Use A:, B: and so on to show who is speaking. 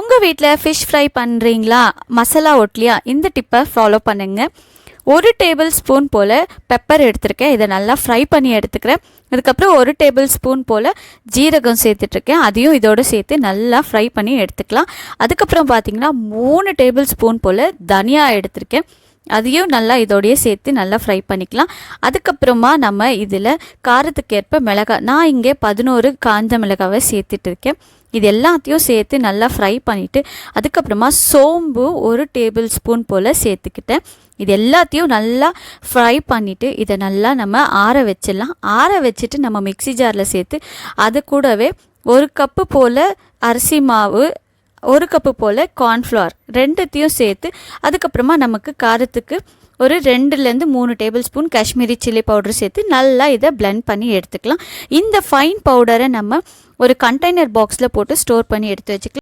A: உங்கள் வீட்டில் fish fry பண்ணுறீங்களா மசாலா ஒட்லியா இந்த டிப்பை ஃபாலோ பண்ணுங்க. ஒரு டேபிள் ஸ்பூன் போல் பெப்பர் எடுத்திருக்கேன். இதை நல்லா ஃப்ரை பண்ணி எடுத்துக்கிறேன். அதுக்கப்புறம் ஒரு டேபிள் ஸ்பூன் போல் ஜீரகம் சேர்த்துட்ருக்கேன். அதையும் இதோடு சேர்த்து நல்லா ஃப்ரை பண்ணி எடுத்துக்கலாம். அதுக்கப்புறம் பார்த்திங்கன்னா மூணு டேபிள் ஸ்பூன் போல் தனியா எடுத்திருக்கேன். அதையும் நல்லா இதோடைய சேர்த்து நல்லா ஃப்ரை பண்ணிக்கலாம். அதுக்கப்புறமா நம்ம இதில் காரத்துக்கேற்ப மிளகாய் நான் இங்கே பதினோரு காஞ்ச மிளகாவை சேர்த்துட்டு இருக்கேன். இது எல்லாத்தையும் சேர்த்து நல்லா ஃப்ரை பண்ணிவிட்டு அதுக்கப்புறமா சோம்பு ஒரு டேபிள் ஸ்பூன் போல் சேர்த்துக்கிட்டேன். இது எல்லாத்தையும் நல்லா ஃப்ரை பண்ணிவிட்டு இதை நல்லா நம்ம ஆற வச்சிடலாம். ஆற வச்சுட்டு நம்ம மிக்ஸி ஜாரில் சேர்த்து அது கூடவே ஒரு கப்பு போல் அரிசி மாவு ஒரு கப்பு போல் கார்ன்ஃப்ளவர் ரெண்டுத்தையும் சேர்த்து அதுக்கப்புறமா நமக்கு காரத்துக்கு ஒரு ரெண்டுலேருந்து மூணு tablespoon Kashmiri chilli powder சேர்த்து நல்லா இதை பிளெண்ட் பண்ணி எடுத்துக்கலாம். இந்த ஃபைன் பவுடரை நம்ம ஒரு கண்டெய்னர் பாக்ஸில் போட்டு ஸ்டோர் பண்ணி எடுத்து வச்சுக்கலாம்.